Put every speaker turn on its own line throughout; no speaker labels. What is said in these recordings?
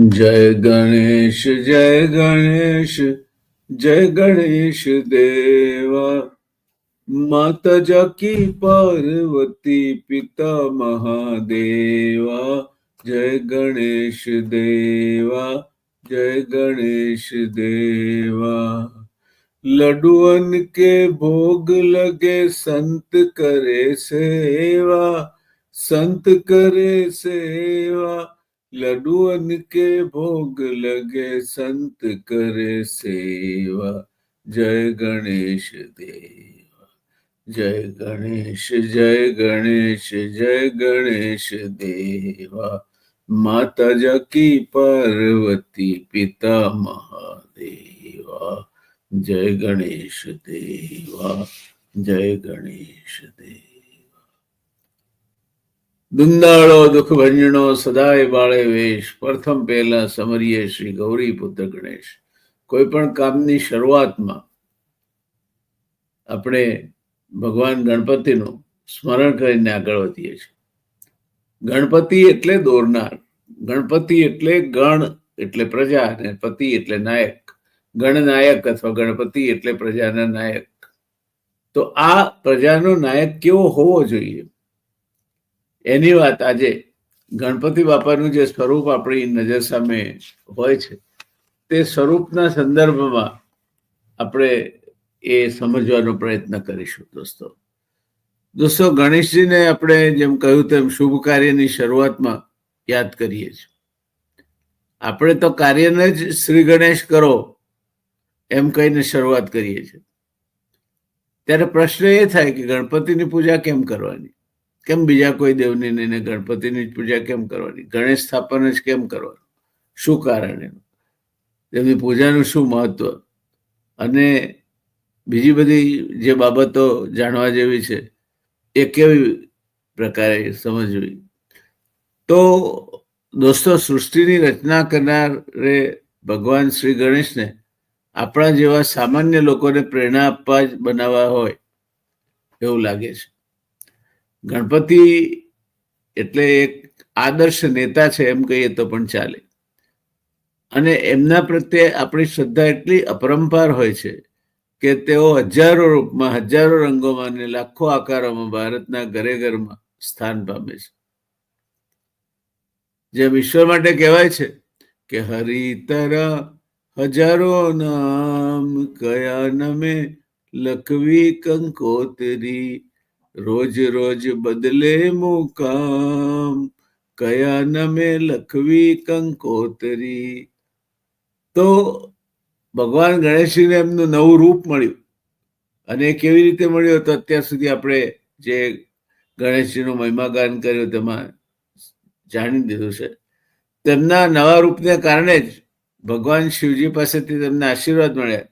जय गणेश जय गणेश जय गणेश देवा। माता जाकी पार्वती पिता महादेवा, जय गणेश देवा, जय गणेश देवा। लडुअन के भोग लगे संत करे सेवा, संत करे सेवा। लडुअन के भोग लगे संत करे सेवा। जय गणेश देवा, जय गणेश जय गणेश जय गणेश देवा। माता जाकी पार्वती पिता महादेवा। जय गणेश देवा, जय गणेश देवा। દુંદાળો દુઃખ ભંજણો સદાય બાળે વેશ. પ્રથમ પહેલા સમરીએ શ્રી ગૌરી પુત્ર ગણેશ. કોઈ પણ કામની શરૂઆતમાં આપણે ભગવાન ગણપતિનું સ્મરણ કરીને આગળ વધીએ છીએ. ગણપતિ એટલે દોરનાર, ગણપતિ એટલે ગણ એટલે પ્રજા અને પતિ એટલે નાયક, ગણનાયક અથવા ગણપતિ એટલે પ્રજાના નાયક. તો આ પ્રજાનો નાયક કેવો હોવો જોઈએ? એની વાત આજે ગણપતિ બાપાનું જે સ્વરૂપ આપણી નજર સામે હોય છે, તે સ્વરૂપના સંદર્ભમાં આપણે એ સમજવાનો પ્રયત્ન કરીશું, દોસ્તો. દોસ્તો, ગણેશજીને આપણે જેમ કહ્યું તેમ શુભ કાર્યની શરૂઆતમાં યાદ કરીએ છીએ. આપણે તો કાર્યને જ શ્રી ગણેશ કરો એમ કહીને શરૂઆત કરીએ છીએ. ત્યારે પ્રશ્ન એ થાય કે ગણપતિની પૂજા કેમ કરવાની? કેમ બીજા કોઈ દેવની નહીં ગણપતિની જ પૂજા કેમ કરવાની? ગણેશ સ્થાપન જ કેમ કરવાનું? શું કારણ એનું? તેમની પૂજાનું શું મહત્વ? અને બીજી બધી જે બાબતો જાણવા જેવી છે, એ કેવી પ્રકારે સમજવી? તો દોસ્તો, સૃષ્ટિની રચના કરનારે ભગવાન શ્રી ગણેશને આપણા જેવા સામાન્ય લોકોને પ્રેરણા આપવા જ બનાવવા હોય એવું લાગે છે. ગણપતિ એટલે એક આદર્શ નેતા છે એમ કહીએ તો પણ ચાલે. અને એમના પ્રત્યે આપણી શ્રદ્ધા એટલી અપરંપાર હોય છે કે તેઓ હજારો રૂપમાં, હજારો રંગોમાં અને લાખો આકારોમાં ભારતના ઘરે ઘરમાં સ્થાન પામે છે. જેમ ઈશ્વર માટે કહેવાય છે કે હરિતર હજારો નામ કયા નમે લખવી કંકોતરી રોજ રોજ બદલે મુકામ. કયા નમે લખવી કંકોતરી. તો ભગવાન ગણેશજીને એમનું નવું રૂપ મળ્યું. અને કેવી રીતે મળ્યું તો અત્યાર સુધી આપણે જે ગણેશજીનું મહિમાગાન કર્યું તેમાં જાણી દીધું છે. તેમના નવા રૂપને કારણે જ ભગવાન શિવજી પાસેથી તેમને આશીર્વાદ મળ્યા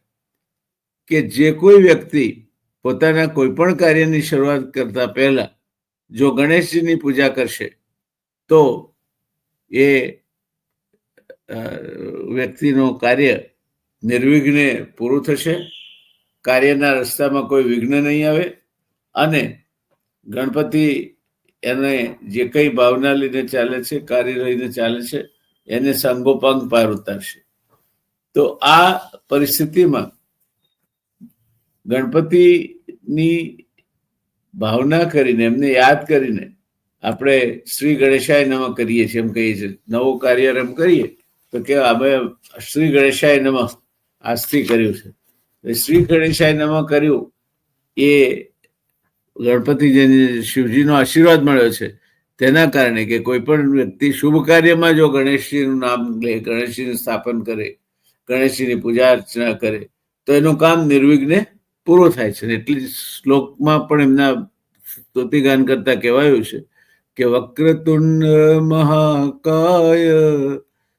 કે જે કોઈ વ્યક્તિ પોતાના કોઈ પણ કાર્યની શરૂઆત કરતા પહેલા જો ગણેશજીની પૂજા કરશે, તો એ વ્યક્તિનું કાર્ય નિર્વિઘ્ને પૂરું થશે. કાર્યના રસ્તામાં કોઈ વિઘ્ન નહીં આવે અને ગણપતિ એને જે કઈ ભાવના લઈને ચાલે છે, કાર્ય લઈને ચાલે છે, એને સંગોપાંગ પાર ઉતારશે. તો આ પરિસ્થિતિમાં ગણપતિની ભાવના કરીને, એમને યાદ કરીને આપણે શ્રી ગણેશાય નમઃ કરીએ છીએ, એમ કહીએ છીએ. નવો કાર્યક્રમ કરીએ, તો કે અમે શ્રી ગણેશાય નમ આજથી કર્યું છે. શ્રી ગણેશાય નમઃ કર્યું એ ગણપતિ શિવજીનો આશીર્વાદ મળ્યો છે. તેના કારણે કે કોઈ પણ વ્યક્તિ શુભ કાર્યમાં જો ગણેશજીનું નામ લે, ગણેશજીનું સ્થાપન કરે, ગણેશજીની પૂજા અર્ચના કરે, તો એનું કામ નિર્વિઘ્ને પૂરું થાય છે. એટલી શ્લોકમાં પણ એમના સ્તુતિગાન કરતા કહેવાયું છે કે, વક્રતુંડ મહાકાય,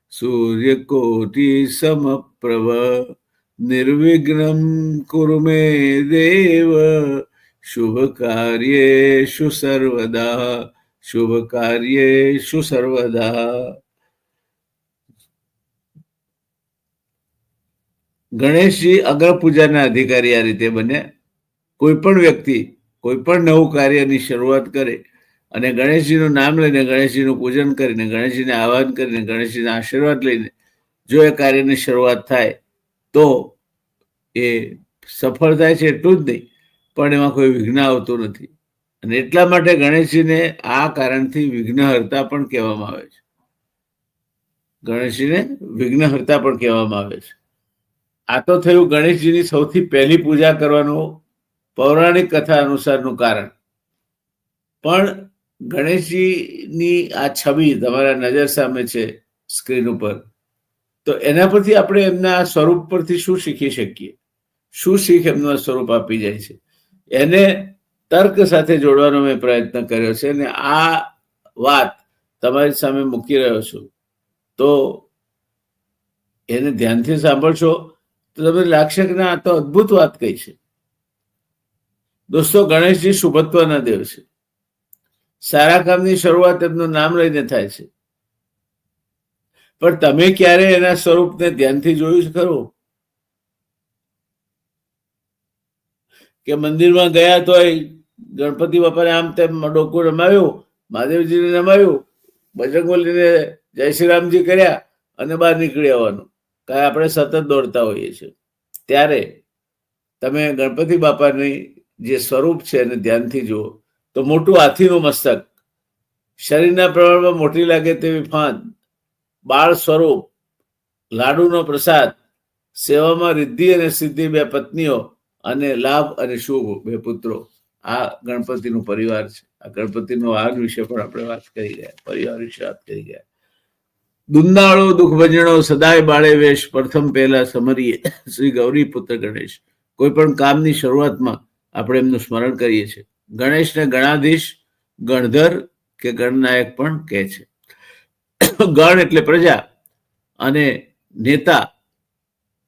સૂર્યકોટી સમપ્રભ, નિર્વિઘ્નમ કુરુમે દેવ શુભ કાર્યેશુ સર્વદા શુભ કાર્યેશુ સર્વદા. ગણેશજી અગ્ર પૂજાના અધિકારી આ રીતે બન્યા. કોઈ પણ વ્યક્તિ, કોઈ પણ નવું કાર્યની શરૂઆત કરે અને ગણેશજીનું નામ લઈને ગણેશજીનું પૂજન કરીને, ગણેશજીને આહવાન કરીને, ગણેશજીના આશીર્વાદ લઈને જો એ કાર્યની શરૂઆત થાય, તો એ સફળ થાય છે એટલું જ નહીં, પણ એમાં કોઈ વિઘ્ન આવતું નથી. અને એટલા માટે ગણેશજીને આ કારણથી વિઘ્નહર્તા પણ કહેવામાં આવે છે. ગણેશજીને વિઘ્નહર્તા પણ કહેવામાં આવે છે. આ તો થયું ગણેશજીની સૌથી પહેલી પૂજા કરવાનું પૌરાણિક કથા અનુસારનું કારણ. પણ ગણેશજીની આ છબી તમારા નજર સામે છે સ્ક્રીન ઉપર, તો એના પરથી આપણે એમના સ્વરૂપ પરથી શું શીખી શકીએ? શું શીખ એમનું સ્વરૂપ આપી જાય છે? એને તર્ક સાથે જોડવાનો મેં પ્રયત્ન કર્યો છે અને આ વાત તમારી સામે મૂકી રહ્યો છું. તો એને ધ્યાનથી સાંભળશો. તો તમને લાગશે આ તો અદભુત વાત કઈ છે. દોસ્તો, ગણેશજી શુભત્વના દેવ છે સારા કામની શરૂઆત એમનું નામ લઈને થાય છે. પણ તમે ક્યારે એના સ્વરૂપને ધ્યાનથી જોયું છે ખરું? કે મંદિરમાં ગયા તો ગણપતિ બાપાને આમ તેમ ડોકું રમાવ્યું મહાદેવજીને રમાવ્યું બજરંગબલીને જય શ્રી રામજી કર્યા અને બહાર નીકળી આવવાનું. કારણ આપણે સતત દોડતા હોઈએ છીએ. ત્યારે તમે ગણપતિ બાપાની જે સ્વરૂપ છે એને ધ્યાનથી જુઓ, તો મોટું હાથીનું મસ્તક. શરીરના પ્રમાણમાં મોટી લાગે તેવી ફાંદ, બાળ સ્વરૂપ, લાડુનો પ્રસાદ, સેવામાં રિદ્ધિ અને સિદ્ધિ બે પત્નીઓ અને લાભ અને શુભ, બે પુત્રો. આ ગણપતિનું પરિવાર છે. આ ગણપતિનો આગ વિશે પણ આપણે વાત કરી ગયા પરિવાર વિશે વાત કરી ગયા દુંદાળો દુઃખ ભજણો સદાય બાળે વેશ, પ્રથમ પહેલા સમરીએ. શ્રી ગૌરી પુત્ર ગણેશ. કોઈ પણ કામની શરૂઆતમાં આપણે એમનું સ્મરણ કરીએ છીએ. ગણેશને ગણાધીશ, ગણધર કે ગણનાયક પણ કહે છે. ગણ એટલે પ્રજા અને નેતા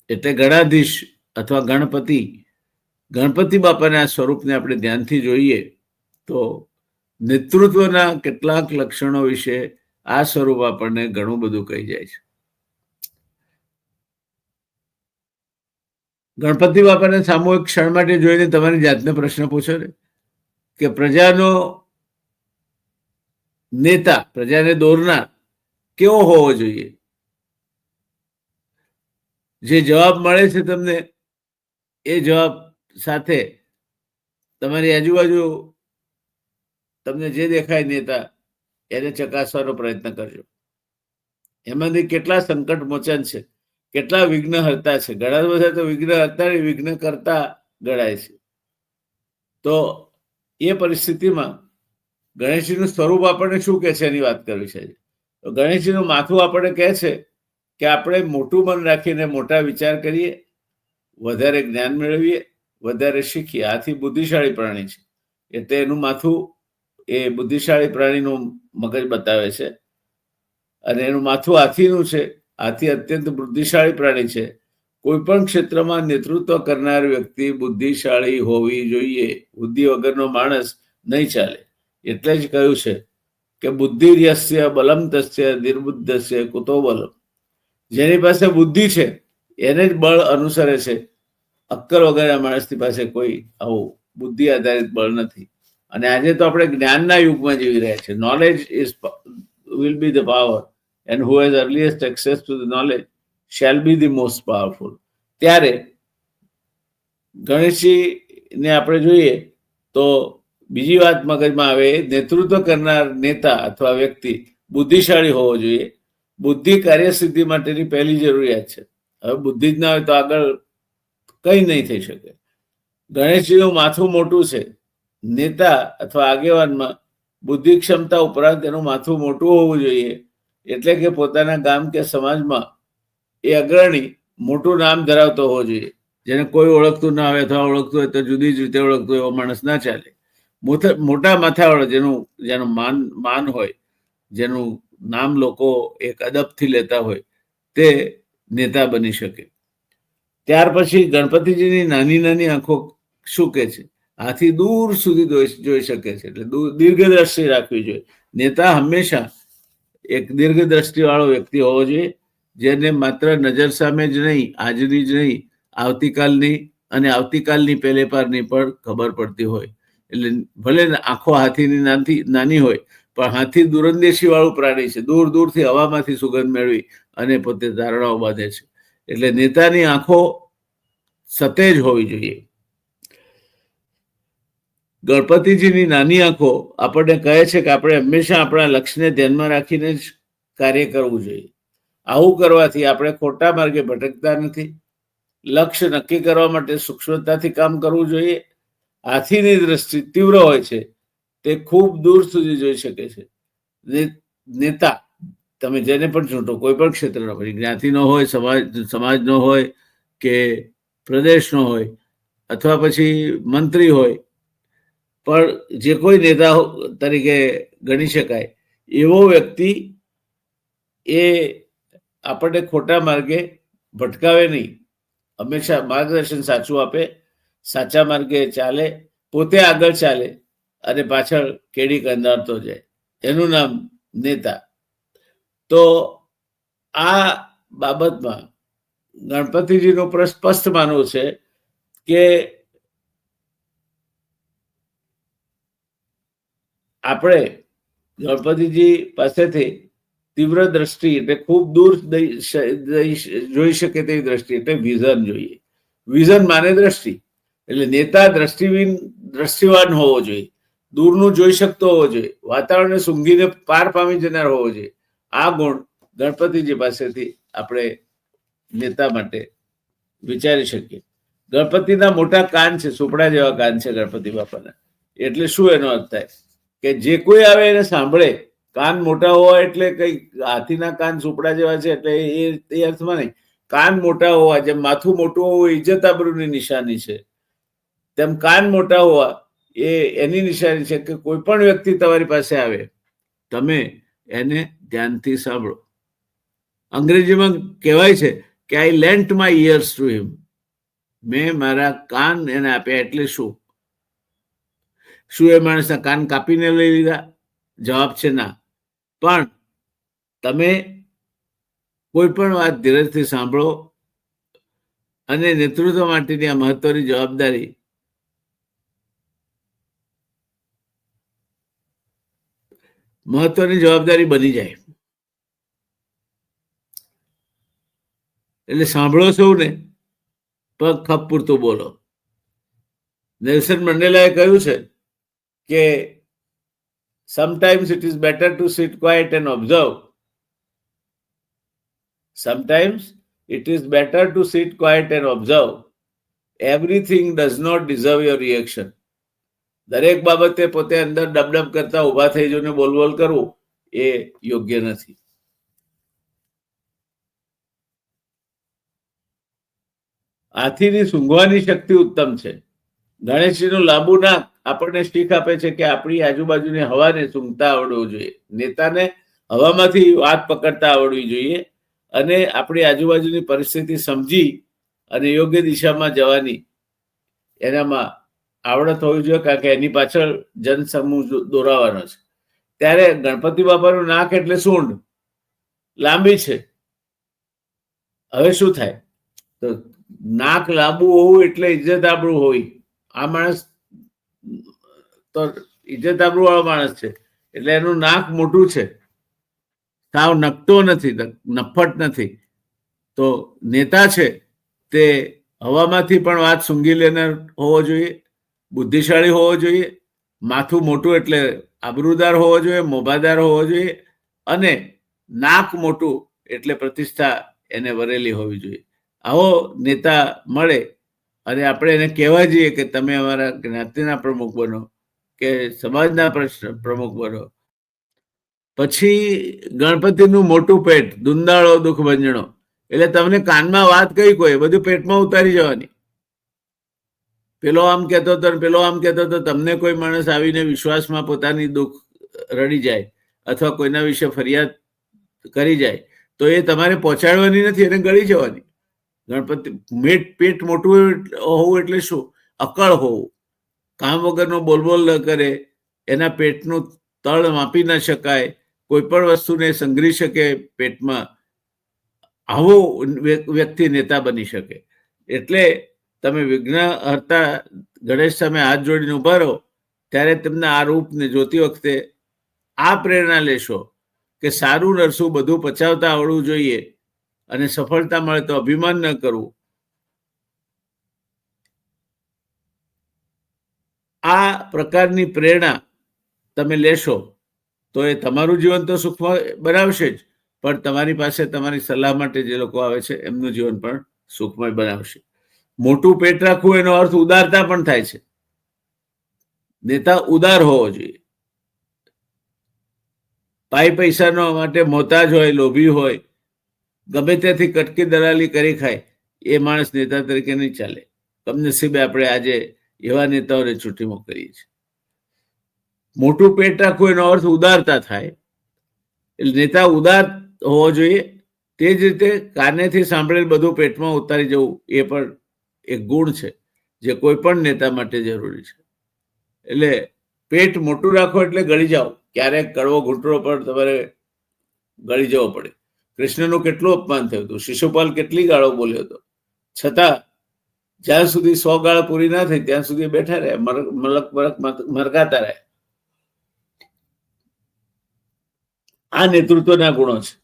એટલે ગણાધીશ અથવા ગણપતિ. ગણપતિ બાપાના સ્વરૂપને આપણે ધ્યાનથી જોઈએ તો નેતૃત્વના કેટલાક લક્ષણો વિશે આ સ્વરૂપ આપણને ઘણું બધું કહી જાય છે. ગણપતિ બાપાને સામૂહિક ક્ષણ માટે જોઈને તમારી જાતને પ્રશ્ન પૂછો ને, કે પ્રજાનો નેતા, પ્રજાને દોરનાર કેવો હોવો જોઈએ? જે જવાબ મળે છે તમને, એ જવાબ સાથે તમારી આજુબાજુ તમને જે દેખાય નેતા એને ચકાસવાનો પ્રયત્ન કરજો. એમાંથી કેટલા સંકટ મોચન છે, કેટલા વિઘ્ન હરતા છે. ઘણા બધા તો વિઘ્ન હરતા વિઘ્ન કરતા ગણાય છે. તો એ પરિસ્થિતિમાં ગણેશજીનું સ્વરૂપ આપણને શું કહે છે એની વાત કરવી છે. તો ગણેશજીનું માથું આપણને કહે છે કે આપણે મોટું મન રાખીને મોટા વિચાર કરીએ, વધારે જ્ઞાન મેળવીએ, વધારે શીખીએ. આથી બુદ્ધિશાળી પ્રાણી છે. એટલે એનું માથું એ બુદ્ધિશાળી પ્રાણીનું મગજ બતાવે છે. અને એનું માથું હાથીનું છે. હાથી અત્યંત બુદ્ધિશાળી પ્રાણી છે. કોઈ પણ ક્ષેત્રમાં નેતૃત્વ કરનાર વ્યક્તિ બુદ્ધિશાળી હોવી જોઈએ. બુદ્ધિ વગરનો માણસ નહીં ચાલે. એટલે જ કહ્યું છે કે બુદ્ધિ યસ્ય બલમ તસ્ય નિર્બુદ્ધસ્ય કુતો બલમ. જેની પાસે બુદ્ધિ છે, એને જ બળ અનુસરે છે. અક્કલ વગરના માણસની પાસે કોઈ આવું બુદ્ધિ આધારિત બળ નથી. અને આજે તો આપણે જ્ઞાનના યુગમાં જીવી રહ્યા છીએ. Knowledge is will be the power and who has earliest access to the knowledge shall be the most powerful ત્યારે ગણેશજીને આપણે જોઈએ તો બીજી વાત મગજમાં આવે, નેતૃત્વ કરનાર નેતા અથવા વ્યક્તિ બુદ્ધિશાળી હોવો જોઈએ. બુદ્ધિ કાર્યસિદ્ધિ માટેની પહેલી જરૂરિયાત છે. હવે બુદ્ધિ જ ના હોય તો આગળ કંઈ નહીં થઈ શકે. ગણેશજીનું માથું મોટું છે. નેતા અથવા આગેવાનમાં બુદ્ધિ ક્ષમતા ઉપરાંત એનું માથું મોટું હોવું જોઈએ. એટલે કે પોતાના ગામ કે સમાજમાં એ અગ્રણી મોટું નામ ધરાવતો હોવો જોઈએ. જેને કોઈ ઓળખતું ના આવે અથવા ઓળખતું હોય તો જુદી જ રીતે ઓળખતું એવો માણસ ના ચાલે. મોટા માથાવાળો જેનું જેનું માન માન હોય, જેનું નામ લોકો એક અદબથી લેતા હોય, તે નેતા બની શકે. ત્યાર પછી ગણપતિજીની નાની નાની આંખો શું કે છે? આથી દૂર સુધી જોઈ શકે છે. એટલે દીર્ઘ દ્રષ્ટિ રાખવી જોઈએ. નેતા હંમેશા એક દીર્ઘ દ્રષ્ટિ વાળો વ્યક્તિ હોવો જોઈએ, જેને માત્ર નજર સામે જ નહીં, આજની જ નહીં, આવતીકાલની અને આવતીકાલની પહેલે પારની પણ ખબર પડતી હોય. એટલે ભલે આંખો હાથીની નાની નાની હોય, પણ હાથી દૂરંદેશી વાળું પ્રાણી છે. દૂર દૂરથી હવામાંથી સુગંધ મેળવી અને પોતે ધારણાઓ બાંધે છે. એટલે નેતાની આંખો સતેજ હોવી જોઈએ. ગણપતિજીની નાની આંખો આપણને કહે છે કે આપણે હંમેશા આપણા લક્ષ્યને ધ્યાનમાં રાખીને જ કાર્ય કરવું જોઈએ. આવું કરવાથી આપણે ખોટા માર્ગે ભટકતા નથી. લક્ષ્ય નક્કી કરવા માટે સૂક્ષ્મતાથી કામ કરવું જોઈએ. હાથીની દ્રષ્ટિ તીવ્ર હોય છે. તે ખૂબ દૂર સુધી જોઈ શકે છે. નેતા, તમે જેને પણ ચૂંટો કોઈ પણ ક્ષેત્રનો પછી જ્ઞાતિનો હોય, સમાજ સમાજનો હોય કે પ્રદેશનો હોય, અથવા પછી મંત્રી હોય પણ જે કોઈ નેતા તરીકે ગણી શકાય, એવો વ્યક્તિ એ આપણને ખોટા માર્ગે ભટકાવે નહીં. હંમેશા માર્ગદર્શન સાચું આપે, સાચા માર્ગે ચાલે, પોતે આગળ ચાલે અને પાછળ કેડી કંદારતો જાય. એનું નામ નેતા. તો આ બાબતમાં ગણપતિજીનું સ્પષ્ટ માનવું છે કે આપણે ગણપતિજી પાસેથી તીવ્ર દ્રષ્ટિ એટલે ખૂબ દૂર જોઈ શકે તેવી દ્રષ્ટિ એટલે વિઝન જોઈએ. વિઝન માને દ્રષ્ટિ. એટલે નેતા દ્રષ્ટિહીન દ્રષ્ટિવાન હોવો જોઈએ. દૂરનું જોઈ શકતો હોવો જોઈએ. વાતાવરણને સૂંઘીને પાર પામી જનાર હોવો જોઈએ. આ ગુણ ગણપતિજી પાસેથી આપણે નેતા માટે વિચારી શકીએ. ગણપતિના મોટા કાન છે, સુપડા જેવા કાન છે ગણપતિ બાપાના. એટલે શું એનો અર્થ થાય? કે જે કોઈ આવે એને સાંભળે. કાન મોટા હોવા એટલે કઈ હાથીના કાન સુપડા જેવા છે એટલે એ એ અર્થમાં નહીં. કાન મોટા હોવા, જેમ માથું મોટું હોવું ઇજ્જત આબરૂની નિશાની છે. તેમ કાન મોટા હોવા, એ એની નિશાની છે કે કોઈ પણ વ્યક્તિ તમારી પાસે આવે, તમે એને ધ્યાનથી સાંભળો. અંગ્રેજીમાં કહેવાય છે કે I lent my ears to him મેં મારા કાન એને આપ્યા એટલે શું? શું એ માણસના કાન કાપીને લઈ લીધા? જવાબ છે ના. પણ તમે કોઈ પણ વાત ધીરજથી સાંભળો અને નેતૃત્વ માટેની આ મહત્વની જવાબદારી મહત્વની જવાબદારી બની જાય. એટલે સાંભળો સૌને, પગ ખપ પૂરતું બોલો. નેલ્સન મંડેલાએ કહ્યું છે કે sometimes it is better to sit quiet and observe sometimes it is better to sit quiet and observe everything does not deserve your reaction દરેક બાબતે પોતે અંદર ડબડબ કરતા ઊભા થઈ જઈને બોલ બોલ કરવું એ યોગ્ય નથી હાથીની સૂંઘવાની શક્તિ ઉત્તમ છે ગણેશજીનું લાંબુ નાક આપણને શીખ આપે છે કે આપણી આજુબાજુની હવાને સૂંઘતા આવડવું જોઈએ. નેતાને હવામાંથી વાત પકડતા આવડવી જોઈએ અને આપણી આજુબાજુની પરિસ્થિતિ સમજી અને યોગ્ય દિશામાં જવાની એનામાં આવડત હોવી જોઈએ કારણ કે એની પાછળ જનસમૂહ દોરાવાનો છે. ત્યારે ગણપતિ બાપાનું નાક એટલે સૂંઢ. લાંબી છે. હવે શું થાય? તો નાક લાંબુ હોવું એટલે ઇજ્જત આપણું હોય. આ માણસ તો ઇજ્જત આબરૂ વાળો માણસ છે. એટલે એનું નાક મોટું છે. સાવ નકતો નથી નફટ નથી. તો નેતા છે તે હવામાંથી પણ વાત સૂંઘી લેનાર હોવો જોઈએ, બુદ્ધિશાળી હોવો જોઈએ, માથું મોટું એટલે આબરૂદાર હોવો જોઈએ, મોભાદાર હોવો જોઈએ અને નાક મોટું એટલે પ્રતિષ્ઠા એને વરેલી હોવી જોઈએ. આવો નેતા મળે અને આપણે એને કહેવા જઈએ કે તમે અમારા જ્ઞાતિના પ્રમુખ બનો, કે સમાજના પ્રશ્ન પ્રમુખ બનો. પછી ગણપતિનું મોટું પેટ, દુંદાળો દુઃખ ભંજણો એટલે તમને કાનમાં વાત કઈ કોઈ, બધું પેટમાં ઉતારી જવાની. પેલો આમ કહેતો હતો પેલો આમ કહેતો હતો, તમને કોઈ માણસ આવીને વિશ્વાસમાં પોતાની દુઃખ રડી જાય અથવા કોઈના વિશે ફરિયાદ કરી જાય, તો એ તમારે પહોંચાડવાની નથી, એને ગળી જવાની. ગણપતિ મેટ પેટ મોટું હોવું એટલે શું? અકળ હોવું. કામ વગરનો બોલબોલ ન કરે, એના પેટનું તળ માપી ન શકાય, કોઈ પણ વસ્તુને સંઘરી શકે, પેટમાં આવો વ્યક્તિ નેતા બની શકે. એટલે તમે વિઘ્ન હતા ગણેશ સામે હાથ જોડીને ઊભા રહો, ત્યારે તેમના આ રૂપને જોતી વખતે આ પ્રેરણા લેશો કે સારું નરસું બધું પચાવતા આવડવું જોઈએ. અને સફળતા મળે તો અભિમાન ન કરવું. આ પ્રકારની પ્રેરણા તમે લેશો તો એ તમારું જીવન તો સુખમય બનાવશે જ. પણ તમારી પાસે તમારી સલાહ માટે જે લોકો આવે છે, એમનું જીવન પણ સુખમય બનાવશે. મોટું પેટ રાખવું એનો અર્થ ઉદારતા પણ થાય છે. નેતા ઉદાર હોવો જોઈએ. પાઈ પૈસાનો માટે મોતાજ હોય, લોભી હોય ગમે ત્યાંથી કટકી દલાલી કરી ખાય, એ માણસ નેતા તરીકે નહીં ચાલે. કમનસીબે આપણે આજે એવા નેતાઓને છૂટી મોકલીએ છીએ. મોટું પેટ રાખવું એનો અર્થ ઉદારતા થાય. એટલે નેતા ઉદાર હોવો જોઈએ. તે જ રીતે કાનેથી સાંભળેલ બધું પેટમાં ઉતારી જવું એ પણ એક ગુણ છે, જે કોઈ પણ નેતા માટે જરૂરી છે. એટલે પેટ મોટું રાખો એટલે ગળી જાઓ. ક્યારેક કડવો ઘૂંટડો પણ તમારે ગળી જવો પડે. કૃષ્ણનું કેટલું અપમાન થયું હતું. શિશુપાલ કેટલી ગાળો બોલ્યો હતો. છતાં, જ્યાં સુધી સો ગાળ પૂરી ના થઈ, ત્યાં સુધી બેઠા રહે મલક મલક મરકાતા રહે આ નેતૃત્વના ગુણો છે.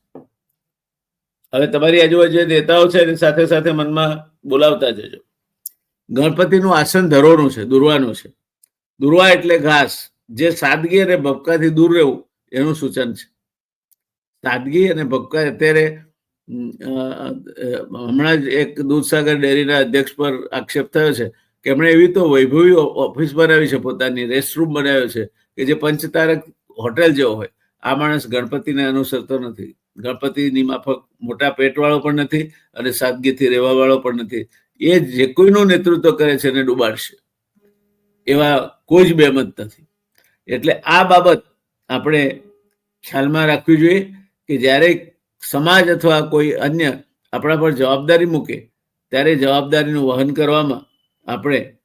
હવે તમારી આજુબાજુ નેતાઓ છે, એની સાથે સાથે મનમાં બોલાવતા જજો. ગણપતિનું આસન ધરોનું છે, દુર્વાનું છે. દુર્વા એટલે ઘાસ. જે સાદગી અને ભપકાથી દૂર રહેવું, એનું સૂચન છે. સાદગી અને ભક્કા અત્યારે હમણાં જ એક દૂધસાગર ડેરીના અધ્યક્ષ પર આક્ષેપ થયો છે કે એમણે એવી તો વૈભવી ઓફિસ બનાવી છે પોતાની, રેસ્ટરૂમ બનાવ્યો છે કે જે પંચતારક હોટેલ જેવો હોય. આ માણસ ગણપતિને અનુસરતો નથી. ગણપતિની માફક મોટા પેટવાળો પણ નથી અને સાદગીથી રહેવાવાળો પણ નથી. એ જે કોઈનું નેતૃત્વ કરે છે એને ડૂબાડશે. એવા કોઈ જ બેમત નથી. એટલે આ બાબત આપણે ખ્યાલમાં રાખવી જોઈએ. કે જ્યારે સમાજ અથવા કોઈ અન્ય આપણા પર જવાબદારી મૂકે, ત્યારે જવાબદારીનું વહન કરવામાં આપણે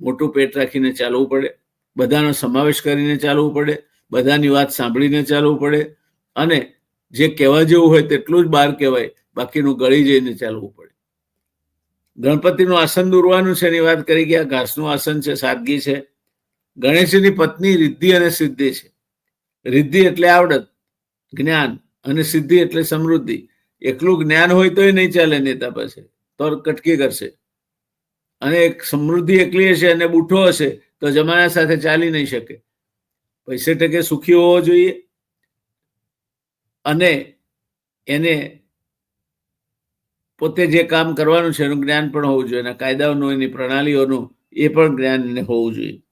મોટું પેટ રાખીને ચાલવું પડે, બધાનો સમાવેશ કરીને ચાલવું પડે, બધાની વાત સાંભળીને ચાલવું પડે અને જે કહેવા જેવું હોય તેટલું જ બહાર કહેવાય, બાકીનું ગળી જઈને ચાલવું પડે. ગણપતિનું આસન દોરવાનું છે એની વાત કરી ગયા ઘાસનું આસન છે, સાદગી છે. ગણેશજીની પત્ની રિદ્ધિ અને સિદ્ધિ છે. રિદ્ધિ એટલે આવડત, જ્ઞાન. અને સિદ્ધિ એટલે સમૃદ્ધિ. એકલું જ્ઞાન હોય તોય નહીં ચાલે નેતા પાસે. તો કટકી કરશે. અને એક સમૃદ્ધિ એકલી હશે અને બુઠો હશે તો જમાના સાથે ચાલી નહીં શકે. પૈસે ટકે સુખી હોવો જોઈએ. અને એને પોતે જે કામ કરવાનું છે એનું જ્ઞાન પણ હોવું જોઈએ એના કાયદાઓનું એની પ્રણાલીઓનું એ પણ જ્ઞાન એને હોવું જોઈએ.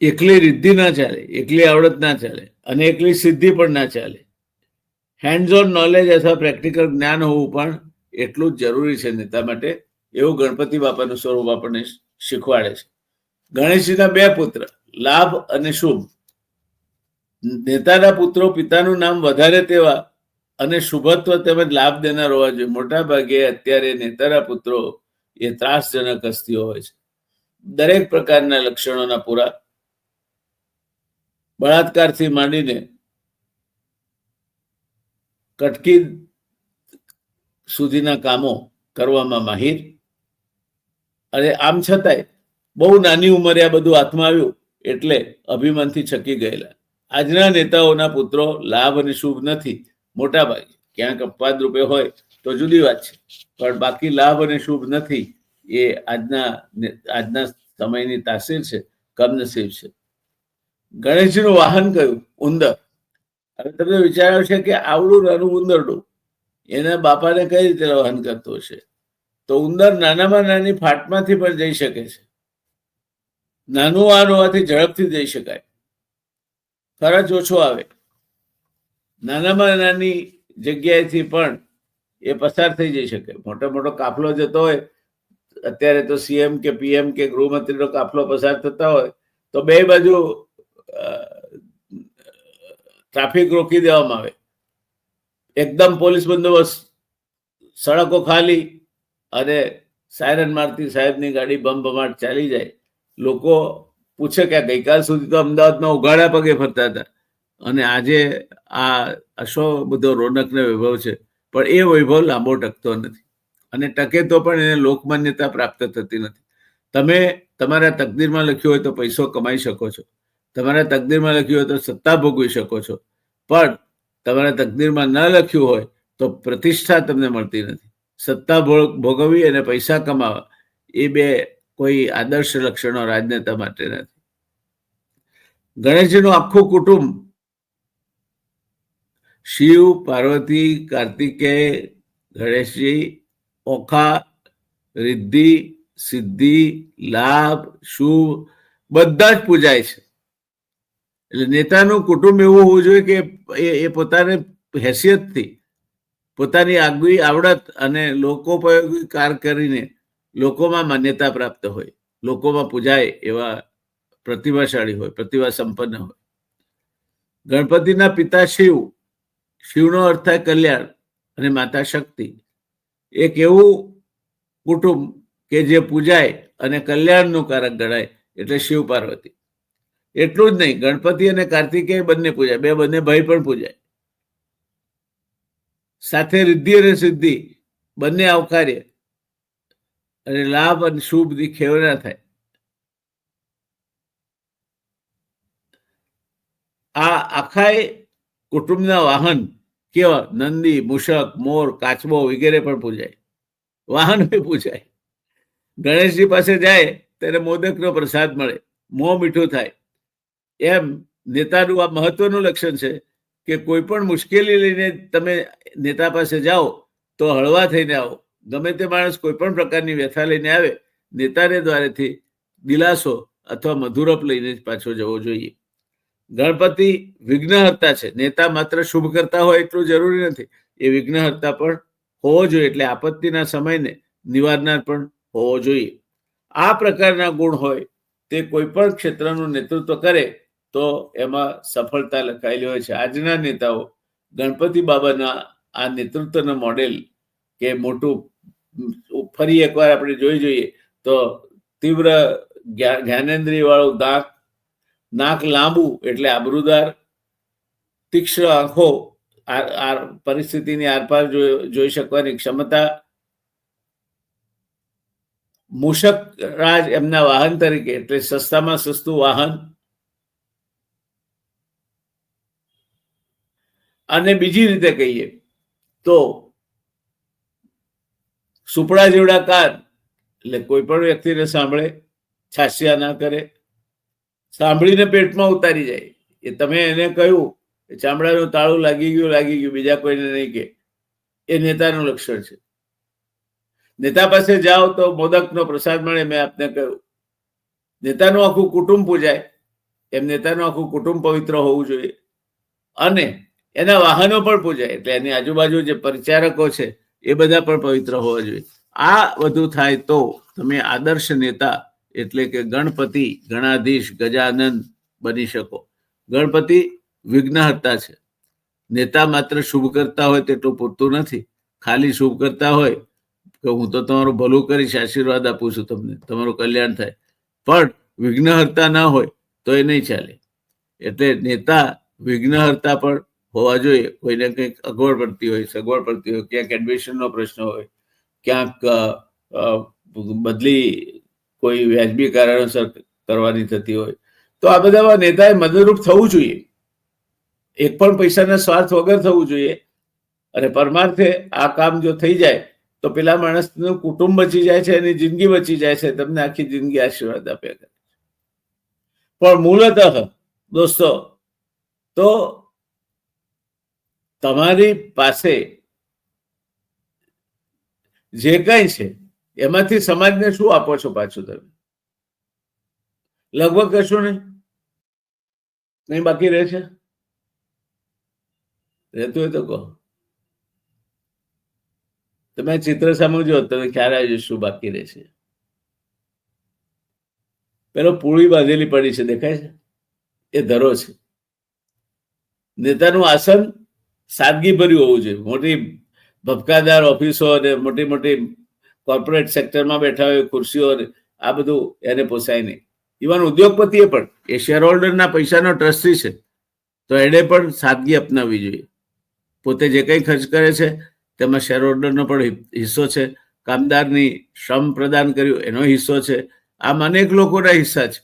એકલી રિદ્ધિ ના ચાલે, એકલી આવડત ના ચાલે અને એકલી સિદ્ધિ પણ ના ચાલે. હેન્ડ્સ ઓન નોલેજ અથવા પ્રેક્ટિકલ જ્ઞાન હોવું પણ એટલું જ જરૂરી છે નેતા માટે, એવું ગણપતિ બાપાનું સ્વરૂપ આપણને શીખવાડે છે. ગણેશજીના બે પુત્ર, લાભ અને શુભ. નેતાના પુત્રો પિતાનું નામ વધારે તેવા અને શુભત્વ તેમજ લાભ દેનાર હોવા જોઈએ. મોટા ભાગે અત્યારે નેતાના પુત્રો એ ત્રાસજનક હસ્તીઓ હોય છે. દરેક પ્રકારના લક્ષણોના પૂરા બળાત્કારથી માંડીને કટકી સુધીના કામો કરવામાં માહિર. અને આમ છતાંય બહુ નાની ઉંમરે આ બધું હાથમાં આવ્યું એટલે અભિમાનથી છકી ગયેલા. આજના નેતાઓના પુત્રો લાભ અને શુભ નથી. મોટા ભાગે ક્યાંક અપવાદ રૂપે હોય તો જુદી વાત છે. પણ બાકી લાભ અને શુભ નથી એ આજના આજના સમયની તાસીર છે, કમનસીબ છે. ગણેશજીનું વાહન કયું? ઉંદર. હવે તમને વિચાર્યો છે કે આવડું નાનું ઉંદરડું, એના બાપાને કઈ રીતે વહન કરતો હશે? તો ઉંદર નાનામાં નાની ફાટમાંથી પણ જઈ શકે છે. નાનું વાહન હોવાથી ઝડપથી જઈ શકાય. ખર્ચ ઓછો આવે. નાનામાં નાની જગ્યાએથી પણ એ પસાર થઈ જઈ શકે. મોટો મોટો કાફલો જતો હોય, અત્યારે તો સીએમ કે પીએમ કે ગૃહમંત્રીનો કાફલો પસાર થતા હોય, તો બે બાજુ ટ્રાફિક રોકી દેવામાં આવે. એકદમ પોલીસ બંદોબસ્ત. સડકો ખાલી અને સાયરન મારતી સાહેબની ગાડી બમ બમાટ ચાલી જાય. લોકો પૂછે કે ગઈકાલ સુધી તો અમદાવાદમાં ઉગાડા પગે ફરતા હતા. અને આજે આ અશો બધો રોનકને વૈભવ છે. પણ એ વૈભવ લાંબો ટકતો નથી. અને ટકે તો પણ એને લોકમાન્યતા પ્રાપ્ત થતી નથી. તમે તમારા તકદીરમાં લખ્યું હોય તો પૈસો કમાઈ શકો છો. તમારા તકદીરમાં લખ્યું હોય તો સત્તા ભોગવી શકો છો. પણ તમારા તકદીરમાં ન લખ્યું હોય તો પ્રતિષ્ઠા તમને મળતી નથી. સત્તા ભોગ- ભોગવવી અને પૈસા કમાવા, એ બે કોઈ આદર્શ લક્ષણો રાજનેતા માટે નથી. ગણેશજીનું આખું કુટુંબ, શિવ, પાર્વતી કાર્તિકેય ગણેશજી, ઓખા, રિદ્ધિ, સિદ્ધિ, લાભ, શુભ, બધા જ પૂજાય છે. એટલે નેતાનું કુટુંબ એવું હોવું જોઈએ કે એ પોતાને હેસિયતથી પોતાની આગવી આવડત અને લોકોપયોગી કાર કરીને લોકોમાં માન્યતા પ્રાપ્ત હોય, લોકોમાં પૂજાય એવા પ્રતિભાશાળી હોય પ્રતિભા સંપન્ન હોય. ગણપતિના પિતા શિવ, શિવનો અર્થ થાય કલ્યાણ અને માતા શક્તિ. એક એવું કુટુંબ કે જે પૂજાય અને કલ્યાણનું કારક ગણાય, એટલે શિવ પાર્વતી. એટલું જ નહીં, ગણપતિ અને કાર્તિકેય બંને પૂજાય, બે બંને ભાઈ પણ પૂજાય. સાથે રિદ્ધિ અને સિદ્ધિ, બંને આવકાર્ય. અને લાભ અને શુભની ખેવ થાય. આ આખાય કુટુંબના વાહન, કેવા? નંદી, મૂષક, મોર, કાચબો વગેરે પણ પૂજાય. વાહન પૂજાય. ગણેશજી પાસે જાય, ત્યારે મોદકનો પ્રસાદ મળે. મોં મીઠું થાય. એમ નેતાનું આ મહત્વનું લક્ષણ છે કે કોઈ પણ મુશ્કેલી લઈને તમે નેતા પાસે જાઓ તો હળવા થઈને આવો. ગમે તે માણસ કોઈ પણ પ્રકારની વ્યથા લઈને આવે, નેતાને દ્વારેથી દિલાસો અથવા મધુરપ લઈને પાછો જવો જોઈએ. ગણપતિ વિઘ્નહર્તા છે. નેતા માત્ર શુભ કરતા હોય એટલું જરૂરી નથી. એ વિઘ્નહર્તા પણ હોવો જોઈએ એટલે આપત્તિના સમયને નિવારનાર પણ હોવો જોઈએ. આ પ્રકારના ગુણ હોય તે કોઈ પણ ક્ષેત્રનું નેતૃત્વ કરે તો એમાં સફળતા લખાયેલી હોય છે. આજના નેતાઓ ગણપતિ બાબાના આ નેતૃત્વનું મોડેલ કે મોટું ફરી એકવાર આપણે જોઈ જોઈએ તો તીવ્ર જ્ઞાનેન્દ્રિય વાળું દાંત, નાક લાંબુ એટલે આબરૂદાર, તીક્ષ્ણ આંખો પરિસ્થિતિની આરપાર જોઈ શકવાની ક્ષમતા, મૂષક રાજ એમના વાહન તરીકે એટલે સસ્તામાં સસ્તું વાહન અને બીજી રીતે કહીએ તો સુપડા જેવડા કાન એટલે કોઈ પણ વ્યક્તિને સાંભળે છાસિયા ના કરે, સાંભળીને પેટમાં ઉતારી જાય. એ તમે એને કહ્યું કે ચામડાનું તાળું લાગી ગયું લાગી ગયું, બીજા કોઈને નહીં કે. એ નેતાનું લક્ષણ છે. નેતા પાસે જાઓ તો મોદકનો પ્રસાદ મળે, મેં આપને કહ્યું. નેતાનું આખું કુટુંબ પૂજાય. એમ નેતાનું આખું કુટુંબ પવિત્ર હોવું જોઈએ. અને એના વાહનો પણ પૂજાય. એટલે એની આજુબાજુ જે પ્રચારકો છે, એ બધા પણ પવિત્ર હોવા જોઈએ. આ બધું થાય તો તમે આદર્શ નેતા એટલે કે ગણપતિ, ગણાધીશ ગજાનંદ બની શકો. ગણપતિ વિઘ્નહર્તા છે. નેતા માત્ર શુભ કરતા હોય તેટલું પૂરતું નથી. ખાલી શુભ કરતા હોય કે હું તો તમારું ભલું કરીશ, આશીર્વાદ આપું છું તમને. તમારું કલ્યાણ થાય. પણ વિઘ્નહર્તા ના હોય તો એ નહીં ચાલે. એટલે નેતા વિઘ્નહર્તા પણ હોવા જોઈએ, કોઈને કંઈક અગવડ પડતી હોય, સગવડ પડતી હોય, ક્યાંક એડમિશનનો પ્રશ્ન હોય, ક્યાંક બદલી કોઈ વ્યાજબી કારણોસર કરવાની થતી હોય. તો આ બધામાં નેતાએ મદદરૂપ થવું જોઈએ. એક પણ પૈસાના સ્વાર્થ વગર થવું જોઈએ. અને પરમાર્થે આ કામ જો થઈ જાય, તો પેલા માણસનું કુટુંબ બચી જાય છે એની જિંદગી બચી જાય છે. તમને આખી જિંદગી આશીર્વાદ આપ્યા કરે પણ મૂળતઃ દોસ્તો, તો તમારી પાસે જે કઈ છે, એમાંથી સમાજને શું આપો છો પાછું તમે? લગભગ કશું નહીં? નહીં બાકી રહે છે? રહેતું હોય તો કહો. તમે ચિત્ર ચિત્ર સમજો તમે ખ્યાલ આવી શું બાકી રહેશે પેલો પૂળી બાંધેલી પડી છે, દેખાય છે? એ ધરો છે. નેતાનું આસન સાદગી ભર્યું હોવું જોઈએ. મોટી ભપકાદાર ઓફિસો અને મોટી મોટી કોર્પોરેટ સેક્ટરમાં બેઠા હોય, ખુરશીઓ આ બધું એને પોસાય નહીં. ઇવન ઉદ્યોગપતિએ પણ, એ શેર હોલ્ડરના પૈસાનો ટ્રસ્ટી છે, તો એણે પણ સાદગી અપનાવવી જોઈએ. પોતે જે કંઈ ખર્ચ કરે છે, તેમાં શેર હોલ્ડરનો પણ હિસ્સો છે. કામદારની શ્રમ પ્રદાન કર્યું, એનો હિસ્સો છે. આમ અનેક લોકોના હિસ્સા છે.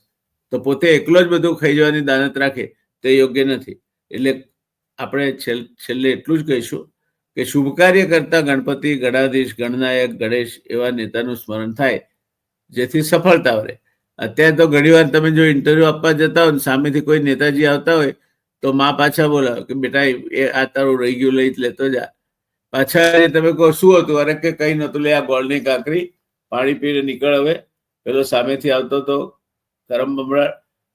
તો પોતે એકલો જ બધું ખાઈ જવાની દાનત રાખે, તે યોગ્ય નથી. એટલે આપણે છેલ- છેલ્લે એટલું જ કહીશું કે શુભ કાર્ય કરતા ગણપતિ, ગણાધીશ, ગણનાયક, ગણેશ એવા નેતાનું સ્મરણ થાય, જેથી સફળતા રહે અત્યારે તો ઘણીવાર તમે જો ઇન્ટરવ્યુ આપવા જતા હોય સામેથી કોઈ નેતાજી આવતા હોય, તો માં પાછા બોલાવે કે બેટા એ આ તારું રહી ગયું, લઈ જ લેતો જા. પાછા તમે કહો, શું હતું? અરે કે કઈ નતું લે આ ગોળની કાંકરી, પાણી પીને નીકળ હવે. પેલો સામેથી આવતો તો કરમ બમણા,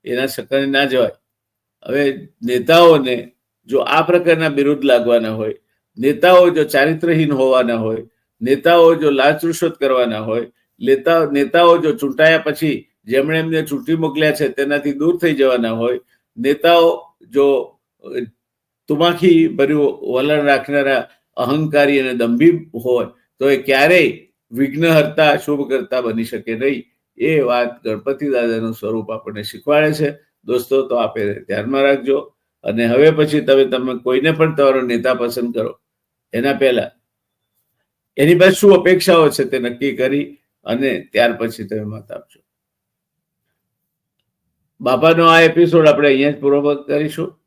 એના ચક્કરે ના જવાય. હવે નેતાઓને જો આ પ્રકારના વિરુદ્ધ લાગવાના હોય, નેતાઓ જો ચારિત્રહીન હોવાના હોય, નેતાઓ જો લાચ રૂશ્વત કરવાના હોય નેતા નેતાઓ જો ચૂંટાયા પછી જેમણે એમને ચૂંટી મોકલ્યા છે તેનાથી દૂર થઈ જવાના હોય, નેતાઓ જો તુમાખી ભર્યું વલણ રાખનારા અહંકારી અને દંભી હોય, તો એ ક્યારેય વિઘ્નહર્તા શુભ કરતા બની શકે નહીં. એ વાત ગણપતિ દાદાનું સ્વરૂપ આપણને શીખવાડે છે. દોસ્તો, તો આપે ધ્યાનમાં રાખજો. અને હવે પછી તમે તમે કોઈને પણ તમારો નેતા પસંદ કરો. એના પહેલા. એની પાસે શું અપેક્ષાઓ છે તે નક્કી કરી અને ત્યાર પછી તમે મત આપજો. બાપાનો આ એપિસોડ આપણે અહીંયા જ પૂરો કરીશું.